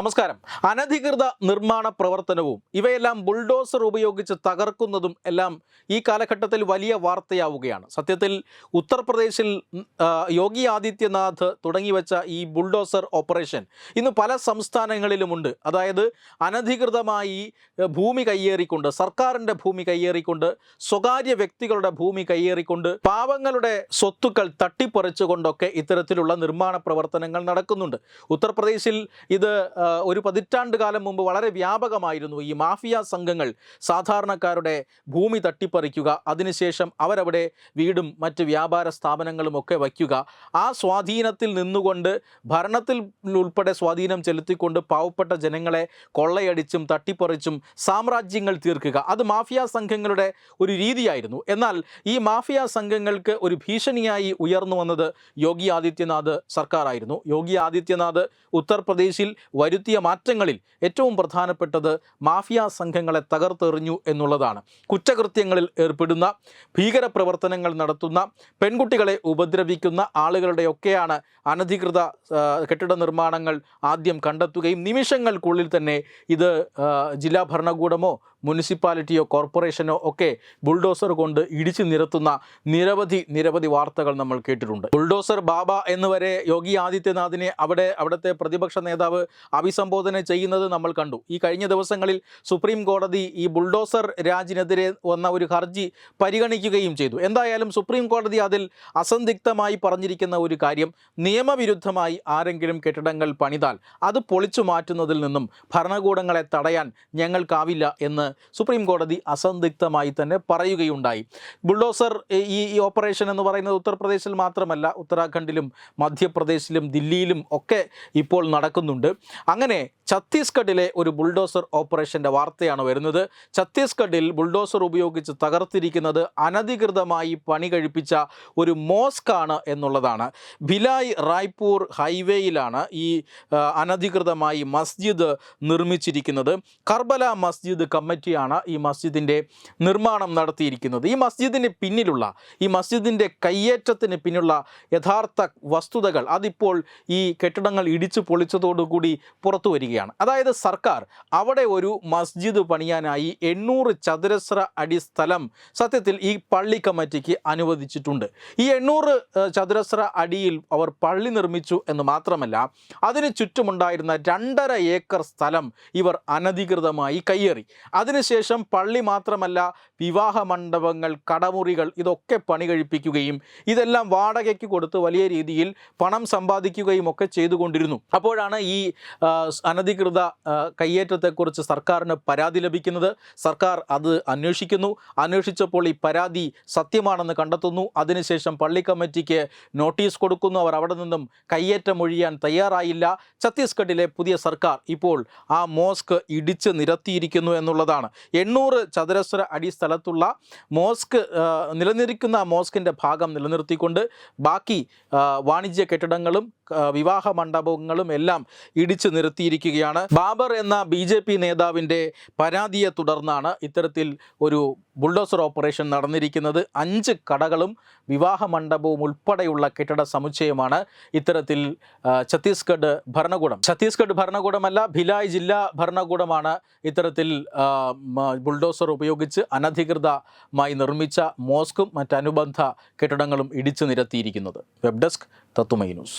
നമസ്കാരം. അനധികൃത നിർമ്മാണ പ്രവർത്തനവും ഇവയെല്ലാം ബുൾഡോസർ ഉപയോഗിച്ച് തകർക്കുന്നതും എല്ലാം ഈ കാലഘട്ടത്തിൽ വലിയ വാർത്തയാവുകയാണ്. സത്യത്തിൽ ഉത്തർപ്രദേശിൽ യോഗി ആദിത്യനാഥ് തുടങ്ങിവെച്ച ഈ ബുൾഡോസർ ഓപ്പറേഷൻ ഇന്ന് പല സംസ്ഥാനങ്ങളിലുമുണ്ട്. അതായത് അനധികൃതമായി ഭൂമി കയ്യേറിക്കൊണ്ട് സർക്കാരിന്റെ ഭൂമി കയ്യേറിക്കൊണ്ട് സ്വകാര്യ വ്യക്തികളുടെ ഭൂമി കയ്യേറിക്കൊണ്ട് പാവങ്ങളുടെ സ്വത്തുക്കൾ തട്ടിപ്പറിച്ചുകൊണ്ടൊക്കെ ഇത്തരത്തിലുള്ള നിർമ്മാണ പ്രവർത്തനങ്ങൾ നടക്കുന്നുണ്ട്. ഉത്തർപ്രദേശിൽ ഇത് ഒരു പതിറ്റാണ്ട് കാലം മുമ്പ് വളരെ വ്യാപകമായിരുന്നു ഈ മാഫിയ സംഘങ്ങൾ സാധാരണക്കാരുടെ ഭൂമി തട്ടിപ്പറിക്കുക അതിനുശേഷം അവരവിടെ വീടും മറ്റ് വ്യാപാര സ്ഥാപനങ്ങളും ഒക്കെ വയ്ക്കുക. ആ സ്വാധീനത്തിൽ നിന്നുകൊണ്ട് ഭരണത്തിൽ ഉൾപ്പെടെ സ്വാധീനം ചെലുത്തിക്കൊണ്ട് പാവപ്പെട്ട ജനങ്ങളെ കൊള്ളയടിച്ചും തട്ടിപ്പറിച്ചും സാമ്രാജ്യങ്ങൾ തീർക്കുക അത് മാഫിയ സംഘങ്ങളുടെ ഒരു രീതിയായിരുന്നു. എന്നാൽ ഈ മാഫിയ സംഘങ്ങൾക്ക് ഒരു ഭീഷണിയായി ഉയർന്നു വന്നത് യോഗി ആദിത്യനാഥ് സർക്കാരായിരുന്നു. യോഗി ആദിത്യനാഥ് ഉത്തർപ്രദേശിൽ വരുത്തിയ മാറ്റങ്ങളിൽ ഏറ്റവും പ്രധാനപ്പെട്ടത് മാഫിയ സംഘങ്ങളെ തകർത്തെറിഞ്ഞു എന്നുള്ളതാണ്. കുറ്റകൃത്യങ്ങളിൽ ഏർപ്പെടുന്ന ഭീകരപ്രവർത്തനങ്ങൾ നടത്തുന്ന പെൺകുട്ടികളെ ഉപദ്രവിക്കുന്ന ആളുകളുടെയൊക്കെയാണ് അനധികൃത കെട്ടിട നിർമ്മാണങ്ങൾ ആദ്യം കണ്ടെത്തുകയും നിമിഷങ്ങൾക്കുള്ളിൽ തന്നെ ഇത് ജില്ലാ ഭരണകൂടമോ മുനിസിപ്പാലിറ്റിയോ കോർപ്പറേഷനോ ഒക്കെ ബുൾഡോസർ കൊണ്ട് ഇടിച്ചു നിരത്തുന്ന നിരവധി നിരവധി വാർത്തകൾ നമ്മൾ കേട്ടിട്ടുണ്ട്. ബുൾഡോസർ ബാബ എന്ന് വരെ യോഗി ആദിത്യനാഥിനെ അവിടെ അവിടുത്തെ പ്രതിപക്ഷ നേതാവ് അഭിസംബോധന ചെയ്യുന്നത് നമ്മൾ കണ്ടു. ഈ കഴിഞ്ഞ ദിവസങ്ങളിൽ സുപ്രീം കോടതി ഈ ബുൾഡോസർ രാജിനെതിരെ വന്ന ഒരു ഹർജി പരിഗണിക്കുകയും ചെയ്തു. എന്തായാലും സുപ്രീം കോടതി അതിൽ അസന്ധിഗ്ധമായി പറഞ്ഞിരിക്കുന്ന ഒരു കാര്യം നിയമവിരുദ്ധമായി ആരെങ്കിലും കെട്ടിടങ്ങൾ പണിതാൽ അത് പൊളിച്ചു മാറ്റുന്നതിൽ നിന്നും ഭരണകൂടങ്ങളെ തടയാൻ ഞങ്ങൾക്കാവില്ല എന്ന് സുപ്രീം കോടതി അസന്ധിഗ്ധമായി തന്നെ പറയുകയുണ്ടായി. ബുൾഡോസർ ഈ ഓപ്പറേഷൻ എന്ന് പറയുന്നത് ഉത്തർപ്രദേശിൽ മാത്രമല്ല ഉത്തരാഖണ്ഡിലും മധ്യപ്രദേശിലും ദില്ലിയിലും ഒക്കെ ഇപ്പോൾ നടക്കുന്നുണ്ട്. അങ്ങനെ ഛത്തീസ്ഗഡിലെ ഒരു ബുൾഡോസർ ഓപ്പറേഷന്റെ വാർത്തയാണ് വരുന്നത്. ഛത്തീസ്ഗഡിൽ ബുൾഡോസർ ഉപയോഗിച്ച് തകർത്തിരിക്കുന്നത് അനധികൃതമായി പണി കഴിപ്പിച്ച ഒരു മോസ്കാണ് എന്നുള്ളതാണ്. ഭിലായ് റായ്പൂർ ഹൈവേയിലാണ് ഈ അനധികൃതമായി മസ്ജിദ് നിർമ്മിച്ചിരിക്കുന്നത്. കർബല മസ്ജിദ് കമ്മിറ്റിയാണ് ഈ മസ്ജിദിന്റെ നിർമ്മാണം നടത്തിയിരിക്കുന്നത്. ഈ മസ്ജിദിന് പിന്നിലുള്ള ഈ മസ്ജിദിന്റെ കയ്യേറ്റത്തിന് പിന്നിലുള്ള യഥാർത്ഥ വസ്തുതകൾ അതിപ്പോൾ ഈ കെട്ടിടങ്ങൾ ഇടിച്ചു പൊളിച്ചതോടുകൂടി പുറത്തു വരികയാണ് അതായത് സർക്കാർ അവിടെ ഒരു മസ്ജിദ് പണിയാനായി എണ്ണൂറ് ചതുരശ്ര അടി സ്ഥലം സത്യത്തിൽ ഈ പള്ളി കമ്മിറ്റിക്ക് അനുവദിച്ചിട്ടുണ്ട്. ഈ എണ്ണൂറ് ചതുരശ്ര അടിയിൽ അവർ പള്ളി നിർമ്മിച്ചു എന്ന് മാത്രമല്ല അതിന് ചുറ്റുമുണ്ടായിരുന്ന രണ്ടര ഏക്കർ സ്ഥലം ഇവർ അനധികൃതമായി കയ്യേറി. അതിനുശേഷം പള്ളി മാത്രമല്ല വിവാഹ മണ്ഡപങ്ങൾ കടമുറികൾ ഇതൊക്കെ പണി കഴിപ്പിക്കുകയും ഇതെല്ലാം വാടകയ്ക്ക് കൊടുത്ത് വലിയ രീതിയിൽ പണം സമ്പാദിക്കുകയും ഒക്കെ ചെയ്തുകൊണ്ടിരുന്നു. അപ്പോഴാണ് ഈ അനധികൃത കയ്യേറ്റത്തെക്കുറിച്ച് സർക്കാരിന് പരാതി ലഭിക്കുന്നത് സർക്കാർ അത് അന്വേഷിക്കുന്നു. അന്വേഷിച്ചപ്പോൾ ഈ പരാതി സത്യമാണെന്ന് കണ്ടെത്തുന്നു. അതിനുശേഷം പള്ളി കമ്മിറ്റിക്ക് നോട്ടീസ് കൊടുക്കുന്നു. അവർ അവിടെ നിന്നും കയ്യേറ്റം ഒഴിയാൻ തയ്യാറായില്ല. ഛത്തീസ്ഗഡിലെ പുതിയ സർക്കാർ ഇപ്പോൾ ആ മോസ്ക് ഇടിച്ച് നിരത്തിയിരിക്കുന്നു എന്നുള്ളതാണ്. എണ്ണൂറ് ചതുരശ്ര അടി സ്ഥലത്തുള്ള മോസ്ക് നിലനിരിക്കുന്ന മോസ്കിന്റെ ഭാഗം നിലനിർത്തിക്കൊണ്ട് ബാക്കി വാണിജ്യ കെട്ടിടങ്ങളും വിവാഹ മണ്ഡപങ്ങളും എല്ലാം ഇടിച്ചു നിർത്തിയിരിക്കുകയാണ്. ബാബർ എന്ന ബി ജെ പി നേതാവിന്റെ പരാതിയെ തുടർന്നാണ് ഇത്തരത്തിൽ ഒരു ബുൾഡോസർ ഓപ്പറേഷൻ നടന്നിരിക്കുന്നത്. അഞ്ച് കടകളും വിവാഹ മണ്ഡപവും ഉൾപ്പെടെയുള്ള കെട്ടിട സമുച്ചയമാണ് ഇത്തരത്തിൽ ഛത്തീസ്ഗഡ് ഭരണകൂടം. ഛത്തീസ്ഗഡ് ഭരണകൂടമല്ല ഭിലായ് ജില്ലാ ഭരണകൂടമാണ് ഇത്തരത്തിൽ ബുൾഡോസർ ഉപയോഗിച്ച് അനധികൃതമായി നിർമ്മിച്ച മോസ്കും മറ്റനുബന്ധ കെട്ടിടങ്ങളും ഇടിച്ചു നിരത്തിയിരിക്കുന്നത്. വെബ് ഡെസ്ക് തത്തുമൈ news.